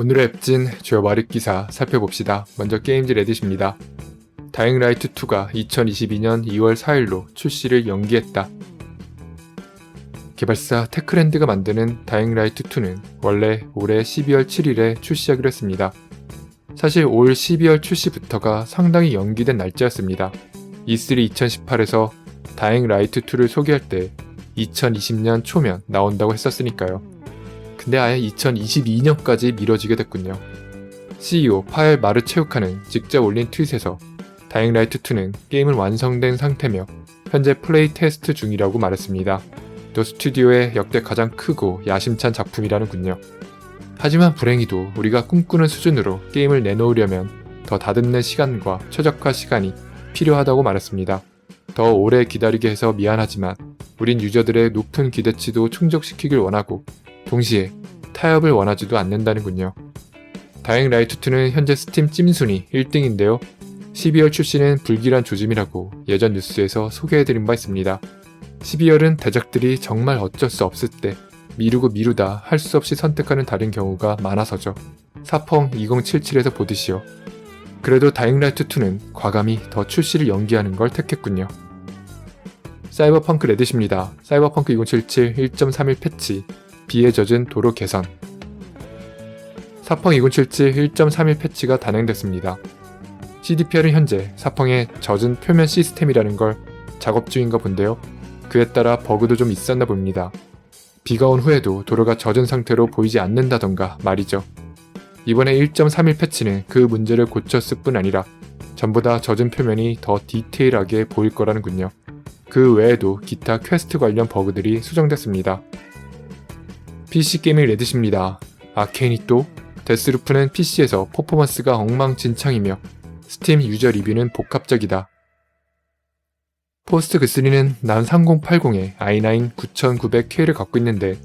오늘의 앱진 주요 마릿 기사 살펴봅시다. 먼저 게임즈 레딧입니다. 다잉라이트 2가 2022년 2월 4일로 출시를 연기했다. 개발사 테크랜드가 만드는 다잉라이트 2는 원래 올해 12월 7일에 출시하기로 했습니다. 사실 올 12월 출시부터가 상당히 연기된 날짜였습니다. E3 2018에서 다잉라이트 2를 소개할 때 2020년 초면 나온다고 했었으니까요. 근데 아예 2022년까지 미뤄지게 됐군요. CEO 파엘 마르체우카는 직접 올린 트윗에서 다잉 라이트 2는 게임은 완성된 상태며 현재 플레이 테스트 중이라고 말했습니다. 또 스튜디오의 역대 가장 크고 야심찬 작품이라는군요. 하지만 불행히도 우리가 꿈꾸는 수준으로 게임을 내놓으려면 더 다듬는 시간과 최적화 시간이 필요하다고 말했습니다. 더 오래 기다리게 해서 미안하지만 우린 유저들의 높은 기대치도 충족시키길 원하고 동시에 타협을 원하지도 않는다는군요. 다행 라이트2는 현재 스팀 찜순위 1등인데요. 12월 출시는 불길한 조짐이라고 예전 뉴스에서 소개해드린 바 있습니다. 12월은 대작들이 정말 어쩔 수 없을 때 미루고 미루다 할 수 없이 선택하는 다른 경우가 많아서죠. 사펑 2077에서 보듯이요. 그래도 다잉라이트2는 과감히 더 출시를 연기하는 걸 택했군요. 사이버펑크 레딧입니다. 사이버펑크 2077 1.31 패치 비에 젖은 도로 개선 사펑 2077 1.31 패치가 단행됐습니다. CDPR은 현재 사펑의 젖은 표면 시스템이라는 걸 작업 중인가 본데요. 그에 따라 버그도 좀 있었나 봅니다. 비가 온 후에도 도로가 젖은 상태로 보이지 않는다던가 말이죠. 이번에 1.31 패치는 그 문제를 고쳤을 뿐 아니라 전보다 젖은 표면이 더 디테일하게 보일 거라는군요. 그 외에도 기타 퀘스트 관련 버그들이 수정됐습니다. PC 게임의 레딧입니다. 아케인이 또 데스루프는 PC에서 퍼포먼스가 엉망진창이며 스팀 유저 리뷰는 복합적이다. 포스트 그3는 난 3080에 i9 9900K를 갖고 있는데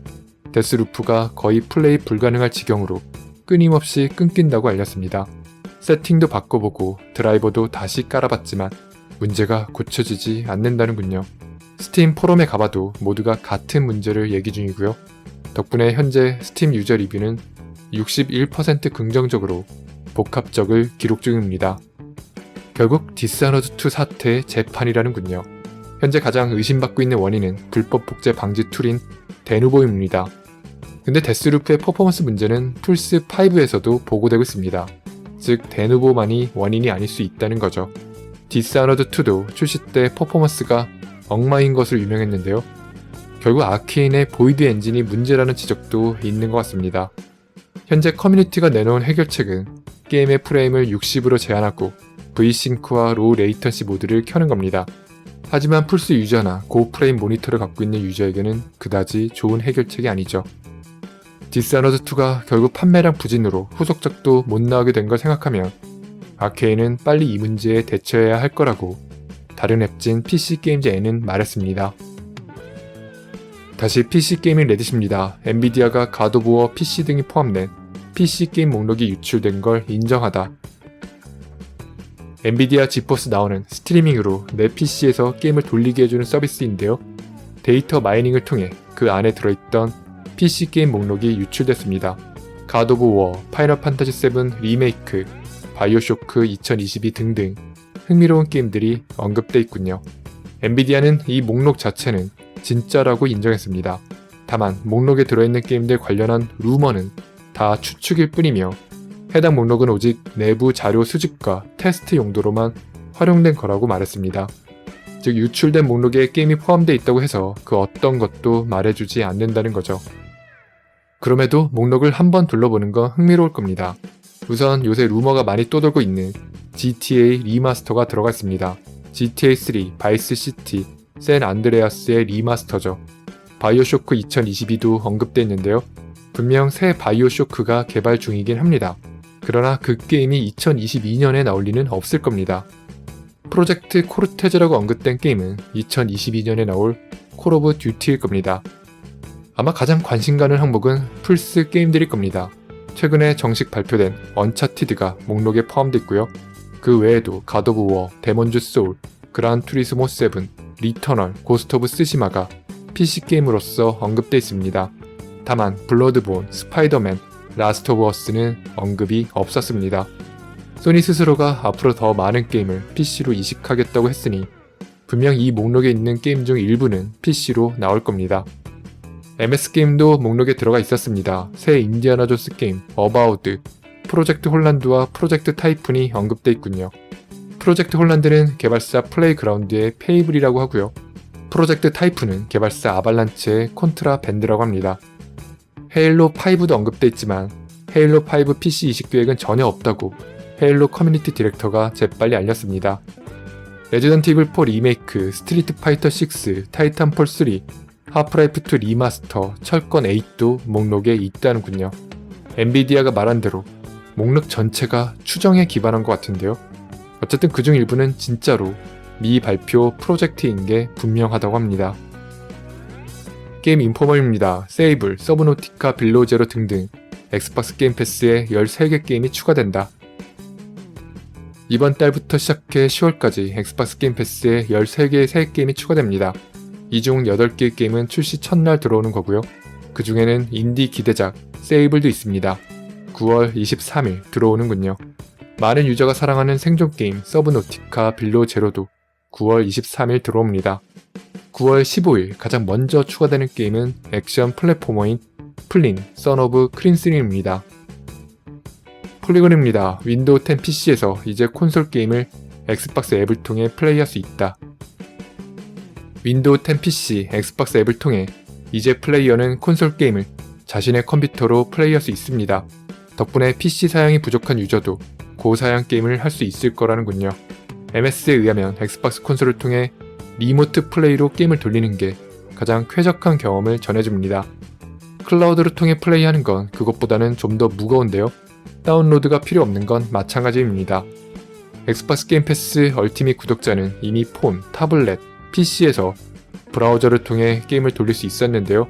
데스루프가 거의 플레이 불가능할 지경으로 끊임없이 끊긴다고 알렸습니다. 세팅도 바꿔보고 드라이버도 다시 깔아봤지만 문제가 고쳐지지 않는다는군요. 스팀 포럼에 가봐도 모두가 같은 문제를 얘기 중이고요. 덕분에 현재 스팀 유저 리뷰는 61% 긍정적으로 복합적을 기록 중입니다. 결국 디스아너드2 사태의 재판이라는군요. 현재 가장 의심받고 있는 원인은 불법 복제 방지 툴인 데누보입니다. 근데 데스루프의 퍼포먼스 문제는 플스5에서도 보고되고 있습니다. 즉 데누보만이 원인이 아닐 수 있다는 거죠. 디스아너드2도 출시 때 퍼포먼스가 엉망인 것으로 유명했는데요. 결국 아케인의 보이드 엔진이 문제라는 지적도 있는 것 같습니다. 현재 커뮤니티가 내놓은 해결책은 게임의 프레임을 60으로 제한하고 V싱크와 로우 레이턴시 모드를 켜는 겁니다. 하지만 플스 유저나 고프레임 모니터를 갖고 있는 유저에게는 그다지 좋은 해결책이 아니죠. 디스아너드2가 결국 판매량 부진으로 후속작도 못 나오게 된 걸 생각하면 아케인은 빨리 이 문제에 대처해야 할 거라고 다른 앱진 PC게임즈에는 말했습니다. 다시 PC게이밍 레딧입니다. 엔비디아가 가도부어 PC 등이 포함된 PC게임 목록이 유출된 걸 인정하다. 엔비디아 지포스 나오는 스트리밍으로 내 PC에서 게임을 돌리게 해주는 서비스인데요. 데이터 마이닝을 통해 그 안에 들어있던 PC 게임 목록이 유출됐습니다. 가드 오브 워, 파이널 판타지 7 리메이크, 바이오쇼크 2022 등등 흥미로운 게임들이 언급돼 있군요. 엔비디아는 이 목록 자체는 진짜라고 인정했습니다. 다만 목록에 들어있는 게임들 관련한 루머는 다 추측일 뿐이며 해당 목록은 오직 내부 자료 수집과 테스트 용도로만 활용된 거라고 말했습니다. 즉 유출된 목록에 게임이 포함되어 있다고 해서 그 어떤 것도 말해주지 않는다는 거죠. 그럼에도 목록을 한번 둘러보는 건 흥미로울 겁니다. 우선 요새 루머가 많이 떠돌고 있는 GTA 리마스터가 들어가 있습니다. GTA 3 바이스 시티 샌 안드레아스의 리마스터죠. 바이오쇼크 2022도 언급돼 있는데요. 분명 새 바이오쇼크가 개발 중이긴 합니다. 그러나 그 게임이 2022년에 나올 리는 없을 겁니다. 프로젝트 코르테즈라고 언급된 게임은 2022년에 나올 콜 오브 듀티일 겁니다. 아마 가장 관심 가는 항목은 플스 게임들일 겁니다. 최근에 정식 발표된 언차티드가 목록에 포함되어 있고요. 그 외에도 가드 오브 워, 데몬즈 소울, 그란 투리스모 7, 리터널, 고스트 오브 스시마가 PC 게임으로서 언급돼 있습니다. 다만 블러드본, 스파이더맨, 라스트 오브 어스는 언급이 없었습니다. 소니 스스로가 앞으로 더 많은 게임을 PC로 이식하겠다고 했으니 분명 이 목록에 있는 게임 중 일부는 PC로 나올 겁니다. MS 게임도 목록에 들어가 있었습니다. 새 인디아나 존스 게임, 어바우드, 프로젝트 홀란드와 프로젝트 타이푼이 언급돼 있군요. 프로젝트 홀란드는 개발사 플레이그라운드의 페이블이라고 하고요. 프로젝트 타이푼은 개발사 아발란치의 콘트라 밴드라고 합니다. 헤일로 5도 언급돼 있지만 헤일로 5 PC 이식 계획은 전혀 없다고 헤일로 커뮤니티 디렉터가 재빨리 알렸습니다. 레지던트 이블 4 리메이크, 스트리트 파이터 6, 타이탄폴 3, 하프라이프 2 리마스터, 철권 8도 목록에 있다는군요. 엔비디아가 말한 대로 목록 전체가 추정에 기반한 것 같은데요. 어쨌든 그 중 일부는 진짜로 미 발표 프로젝트인 게 분명하다고 합니다. 게임 인포머입니다. 세이블, 서브노티카, 빌로제로 등등 엑스박스 게임 패스에 13개 게임이 추가된다. 이번 달부터 시작해 10월까지 엑스박스 게임 패스에 13개의 새 게임이 추가됩니다. 이 중 8개의 게임은 출시 첫날 들어오는 거고요. 그 중에는 인디 기대작 세이블도 있습니다. 9월 23일 들어오는군요. 많은 유저가 사랑하는 생존 게임 서브노티카 빌로 제로도 9월 23일 들어옵니다. 9월 15일 가장 먼저 추가되는 게임은 액션 플랫포머인 플린, 선 오브 크린스링입니다. 폴리곤입니다. 윈도우 10 PC에서 이제 콘솔 게임을 엑스박스 앱을 통해 플레이할 수 있다. 윈도우 10 PC, 엑스박스 앱을 통해 이제 플레이어는 콘솔 게임을 자신의 컴퓨터로 플레이할 수 있습니다. 덕분에 PC 사양이 부족한 유저도 고사양 게임을 할 수 있을 거라는군요. MS에 의하면 엑스박스 콘솔을 통해 리모트 플레이로 게임을 돌리는 게 가장 쾌적한 경험을 전해줍니다. 클라우드를 통해 플레이하는 건 그것보다는 좀 더 무거운데요. 다운로드가 필요 없는 건 마찬가지입니다. 엑스박스 게임 패스 얼티밋 구독자는 이미 폰, 타블렛, PC에서 브라우저를 통해 게임을 돌릴 수 있었는데요.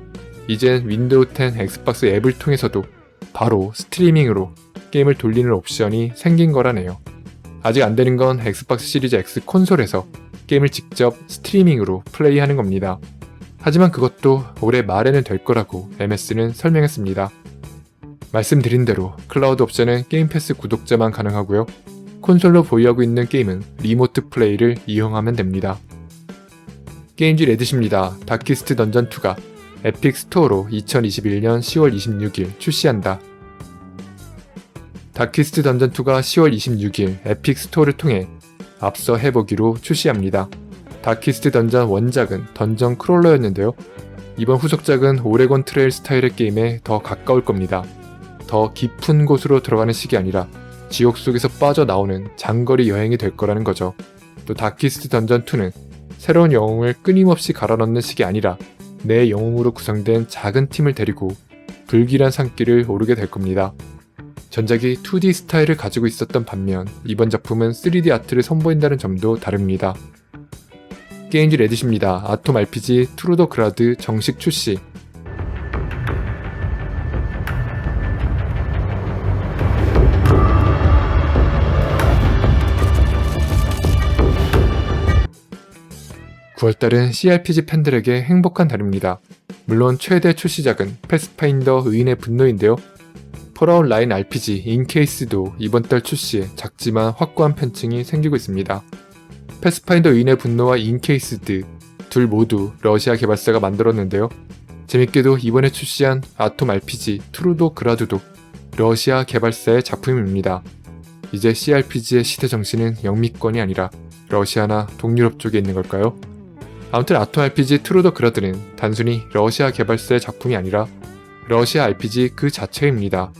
이젠 윈도우 10 엑스박스 앱을 통해서도 바로 스트리밍으로 게임을 돌리는 옵션이 생긴 거라네요. 아직 안 되는 건 엑스박스 시리즈 X 콘솔에서 게임을 직접 스트리밍으로 플레이하는 겁니다. 하지만 그것도 올해 말에는 될 거라고 MS는 설명했습니다. 말씀드린 대로 클라우드 옵션은 게임 패스 구독자만 가능하고요. 콘솔로 보유하고 있는 게임은 리모트 플레이를 이용하면 됩니다. 게임즈 레드십니다. 다키스트 던전2가 에픽 스토어로 2021년 10월 26일 출시한다. 다키스트 던전2가 10월 26일 에픽 스토어를 통해 앞서 해보기로 출시합니다. 다키스트 던전 원작은 던전 크롤러였는데요. 이번 후속작은 오레곤 트레일 스타일의 게임에 더 가까울 겁니다. 더 깊은 곳으로 들어가는 식이 아니라 지옥 속에서 빠져나오는 장거리 여행이 될 거라는 거죠. 또 다키스트 던전 2는 새로운 영웅을 끊임없이 갈아 넣는 식이 아니라 내 영웅으로 구성된 작은 팀을 데리고 불길한 산길을 오르게 될 겁니다. 전작이 2D 스타일을 가지고 있었던 반면 이번 작품은 3D 아트를 선보인다는 점도 다릅니다. 게임즈 레딧입니다. 아톰 RPG 트루더 그라드 정식 출시 9월달은 CRPG 팬들에게 행복한 달입니다. 물론 최대 출시작은 패스파인더 의인의 분노인데요. 폴아웃 라인 RPG 인케이스도 이번 달 출시에 작지만 확고한 팬층이 생기고 있습니다. 패스파인더 의인의 분노와 인케이스드 둘 모두 러시아 개발사가 만들었는데요. 재밌게도 이번에 출시한 아톰 RPG 트루도 그라드도 러시아 개발사의 작품입니다. 이제 CRPG의 시대 정신은 영미권이 아니라 러시아나 동유럽 쪽에 있는 걸까요? 아무튼 아톰 RPG 트루더 그라드는 단순히 러시아 개발사의 작품이 아니라 러시아 RPG 그 자체입니다.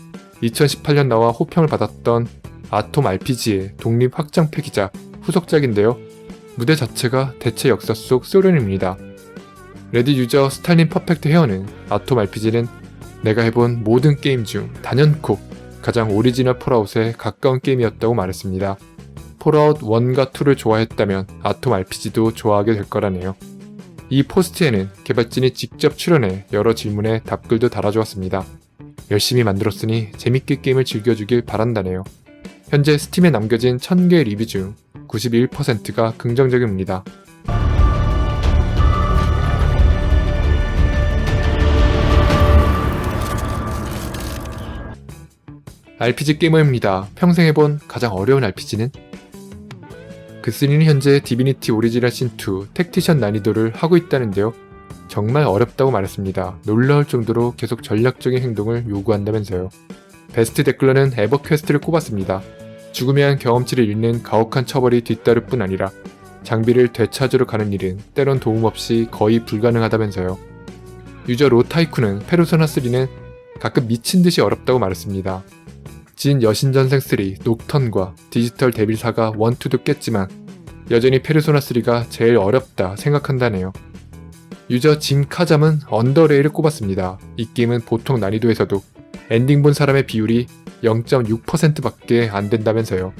2018년 나와 호평을 받았던 아톰 RPG의 독립 확장팩이자 후속작인데요. 무대 자체가 대체 역사 속 소련입니다. 레디 유저 스탈린 퍼펙트 헤어는 아톰 RPG는 내가 해본 모든 게임 중 단연코 가장 오리지널 폴아웃에 가까운 게임이었다고 말했습니다. 폴아웃 1과 2를 좋아했다면 아톰 RPG도 좋아하게 될 거라네요. 이 포스트에는 개발진이 직접 출연해 여러 질문에 답글도 달아주었습니다. 열심히 만들었으니 재밌게 게임을 즐겨주길 바란다네요. 현재 스팀에 남겨진 1000개의 리뷰 중 91%가 긍정적입니다. RPG 게이머입니다. 평생 해본 가장 어려운 RPG는? 그스리는 현재 디비니티 오리지널 신2 택티션 난이도를 하고 있다는데요. 정말 어렵다고 말했습니다. 놀라울 정도로 계속 전략적인 행동을 요구한다면서요. 베스트 댓글러는 에버퀘스트를 꼽았습니다. 한 경험치를 잃는 가혹한 처벌이 뒤따를 뿐 아니라 장비를 되찾으러 가는 일은 때론 도움 없이 거의 불가능하다면서요. 유저 로타이쿠는 페르소나 3는 가끔 미친 듯이 어렵다고 말했습니다. 진 여신전생 3, 녹턴과 디지털 데빌사가 원투도 깼지만 여전히 페르소나 3가 제일 어렵다 생각한다네요. 유저 짐 카잠은 언더레이를 꼽았습니다. 이 게임은 보통 난이도에서도 엔딩 본 사람의 비율이 0.6%밖에 안 된다면서요.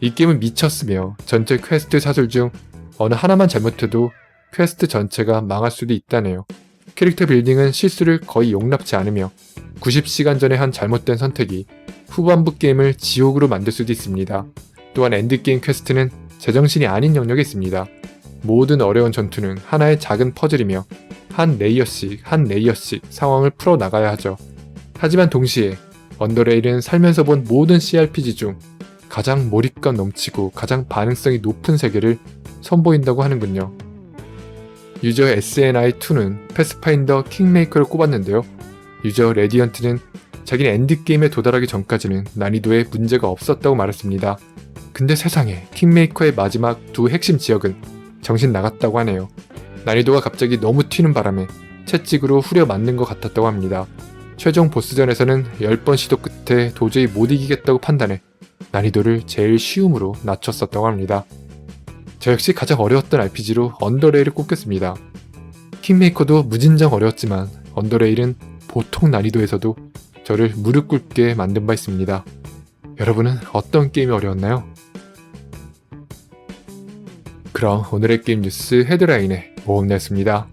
이 게임은 미쳤으며 전체 퀘스트 사술 중 어느 하나만 잘못해도 퀘스트 전체가 망할 수도 있다네요. 캐릭터 빌딩은 실수를 거의 용납지 않으며 90시간 전에 한 잘못된 선택이 후반부 게임을 지옥으로 만들 수도 있습니다. 또한 엔드게임 퀘스트는 제정신이 아닌 영역에 있습니다. 모든 어려운 전투는 하나의 작은 퍼즐이며 한 레이어씩 한 레이어씩 상황을 풀어 나가야 하죠. 하지만 동시에 언더레일은 살면서 본 모든 CRPG 중 가장 몰입감 넘치고 가장 반응성이 높은 세계를 선보인다고 하는군요. 유저 SNI2는 패스파인더 킹메이커를 꼽았는데요. 유저 레디언트는 자기는 엔드게임에 도달하기 전까지는 난이도에 문제가 없었다고 말했습니다. 근데 세상에 킹메이커의 마지막 두 핵심 지역은 정신 나갔다고 하네요. 난이도가 갑자기 너무 튀는 바람에 채찍으로 후려 맞는 것 같았다고 합니다. 최종 보스전에서는 10번 시도 끝에 도저히 못 이기겠다고 판단해 난이도를 제일 쉬움으로 낮췄었다고 합니다. 저 역시 가장 어려웠던 RPG로 언더레일을 꼽겠습니다. 킹메이커도 무진장 어려웠지만 언더레일은 보통 난이도에서도 저를 무릎 꿇게 만든 바 있습니다. 여러분은 어떤 게임이 어려웠나요? 그럼 오늘의 게임 뉴스 헤드라인에 모험냈습니다.